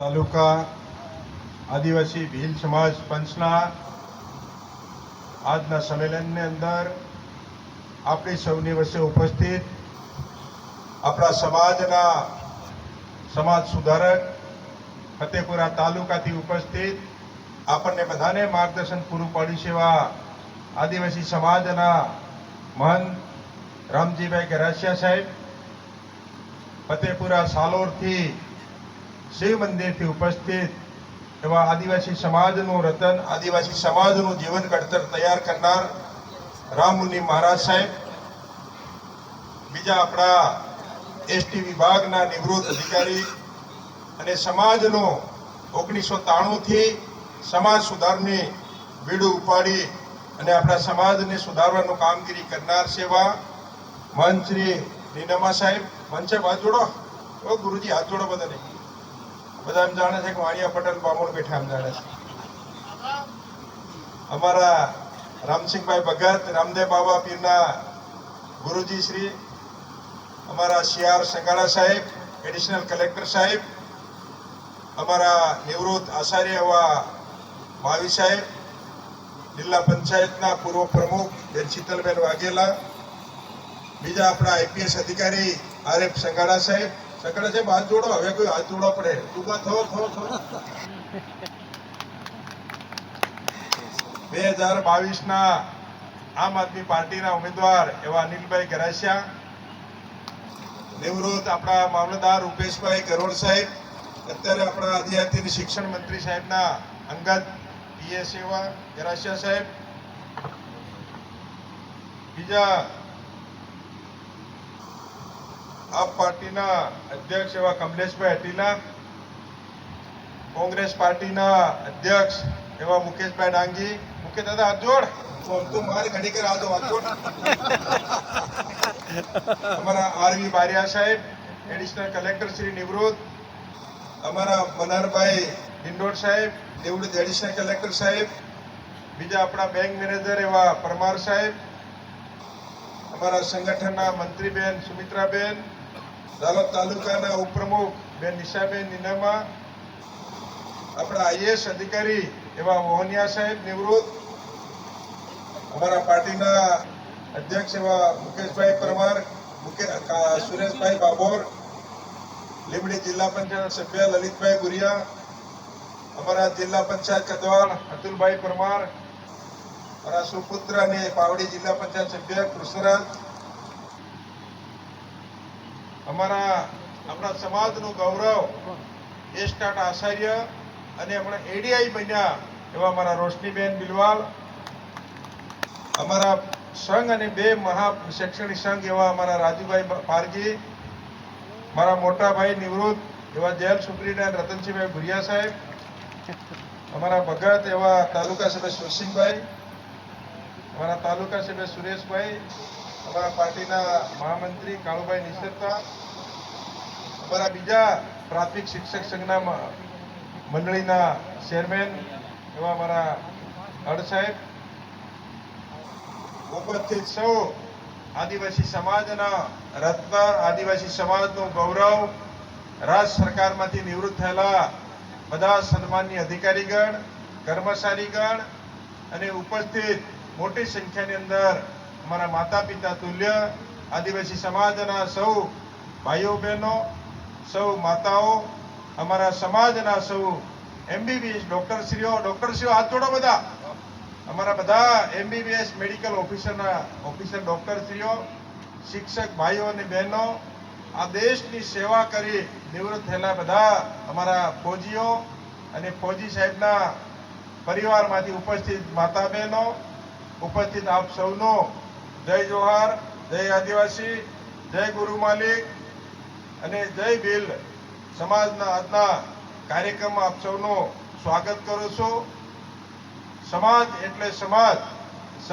તાલુકા આદિવાસી ભીલ સમાજ પંચના આજના સંમેલનની અંદર આપણી સૌની વચ્ચે ઉપસ્થિત આપણા સમાજના સમાજ સુધારક ફતેપુરા તાલુકાથી ઉપસ્થિત આપણને બધાને માર્ગદર્શન પૂરું પાડી સેવા આદિવાસી સમાજના મહંત રામજીભાઈ ગરાસિયા સાહેબ, ફતેપુરા સાલોરથી શિવ મંદિરથી ઉપસ્થિત એવા આદિવાસી સમાજનું રતન, આદિવાસી સમાજનું જીવન ઘડતર તૈયાર કરનાર રામમુનિ મહારાજ સાહેબ. બીજા આપણા એસટી વિભાગના નિવૃત્ત અધિકારી અને સમાજનો ઓગણીસો ત્રાણુંથી સમાજ સુધારની બીડું ઉપાડી અને આપણા સમાજને સુધારવાનું કામગીરી કરનાર સેવા શ્રી નીનમા સાહેબ. મંચે હાથ જોડો. ઓ ગુરુજી, હાથ જોડો બધાને. બધા એમ જાણે છે કે વાણિયા પટેલ બામણ બેઠા એમ જાણે છે. અમારા રામસિંહભાઈ ભગત, રામદેવ બાબા પીરના ગુરુજી શ્રી, અમારા સીઆર સંગાળા સાહેબ, એડિશનલ કલેક્ટર સાહેબ, અમારા નિવૃત્ત આચાર્ય એવા માવી સાહેબ, જિલ્લા પંચાયતના પૂર્વ પ્રમુખ બેન શીતલબેન વાઘેલા, બીજા આપણા આઈપીએસ અધિકારી આરએફ સંગાળા સાહેબ સંગાડા છે હાથ જોડો, હવે કોઈ હાથ જોડો પડે. ટૂંકા થો થો થો. બે હજાર બાવીસના આમ આદમી પાર્ટીના ઉમેદવાર એવા અનિલભાઈ ગરાસિયા, નિવૃત્ત આપણા મામલતદાર રૂપેશભાઈ ગરોડ સાહેબ, અત્યારે આપણા આદિજાતિ શિક્ષણ મંત્રી સાહેબના અંગત પીએસ એવા ગરાસિયા સાહેબ. બીજા આપ પાર્ટીના અધ્યક્ષ એવા કમલેશભાઈ અટીલા કોંગ્રેસ પાર્ટીના અધ્યક્ષ એવા મુકેશભાઈ ડાંગી. મુકેશ દાદા હાથ જોડ. તો મારી ઘડી કર હાથ હાથ જોડ. અમારા આરવી બારિયા સાહેબ એડિશનલ કલેક્ટર શ્રી નિવૃત્ત. અમારા મનારભાઈ ડિંડોર સાહેબ નિવૃત્ત એડિશનલ કલેક્ટર સાહેબ. બીજા આપણા બેંક મેનેજર એવા પરમાર સાહેબ. અમારા સંગઠનના મંત્રીબેન સુમિત્રાબેન. દાહોદ તાલુકાના ઉપપ્રમુખ બેન નિશાબેન નીનામા આપણા આઈએસ અધિકારી એવા મોહનિયા સાહેબ નિવૃત્ત, અમારા પાર્ટીના અધ્યક્ષ એવા મુકેશભાઈ પરમાર સુરેશભાઈ બાબોર, લીંબડી જિલ્લા પંચાયત સભ્ય લલિતભાઈ ગુરિયા, અમારા જિલ્લા પંચાયત કદવાલ અતુલભાઈ પરમાર, અમારા સુપુત્ર અને પાવડી જિલ્લા પંચાયત સભ્ય કૃષ્ણરાજ અમારા આપણા સમાજનું ગૌરવ એ સ્ટાર્ટ આચાર્ય અને હમણાં એડીઆઈ બન્યા એવા અમારા રોશનીબેન બિલવાલ, અમારા સંઘ અને બે મહા શૈક્ષણિક સંઘ એવા અમારા રાજુભાઈ પારજી, મારા મોટા ભાઈ નિવૃત્ત એવા જેલ સુપ્રીના રતનસિંહભાઈ ભુરિયા સાહેબ, અમારા ભગત એવા તાલુકા સભ્ય સુરસિંહભાઈ, અમારા તાલુકા સભ્ય સુરેશભાઈ અમારા પાર્ટીના મહામંત્રી કાળુભાઈ નિસરતા અમારા બીજા પ્રાથમિક શિક્ષક સંઘના મંડળીના ચેરમેન એવા અમારા હડ સાહેબ, ઉપસ્થિત સૌ આદિવાસી સમાજના રત્ન આદિવાસી સમાજનું ગૌરવ રાજ્ય સરકારમાંથી નિવૃત્ત થયેલા બધા સન્માનની અધિકારીગણ, કર્મચારીગણ અને ઉપસ્થિત મોટી સંખ્યાની અંદર અમારા માતા પિતા તુલ્ય, આદિવાસી સમાજના સૌ ભાઈઓ બહેનો સૌ માતાઓ, અમારા સમાજના સૌ એમબીબીએસ ડોક્ટરશ્રીઓ ડોક્ટરશ્રીઓ, હાથ જોડો બધા. અમારા બધા એમબીબીએસ મેડિકલ ઓફિસરના, ઓફિસર ડોક્ટરશ્રીઓ, શિક્ષક ભાઈઓ અને બહેનો, આ દેશની સેવા કરી નિવૃત્ત થયેલા બધા અમારા ફોજીઓ અને ફોજી સાહેબના પરિવારમાંથી ઉપસ્થિત માતા બહેનો ઉપસ્થિત આપ સૌનો જય જોહાર, જય આદિવાસી, જય ગુરુ માલિક અને જય ભીલ સમાજના આજના કાર્યક્રમમાં આપ સૌનું સ્વાગત કરું છું. સમાજ એટલે સમાજ.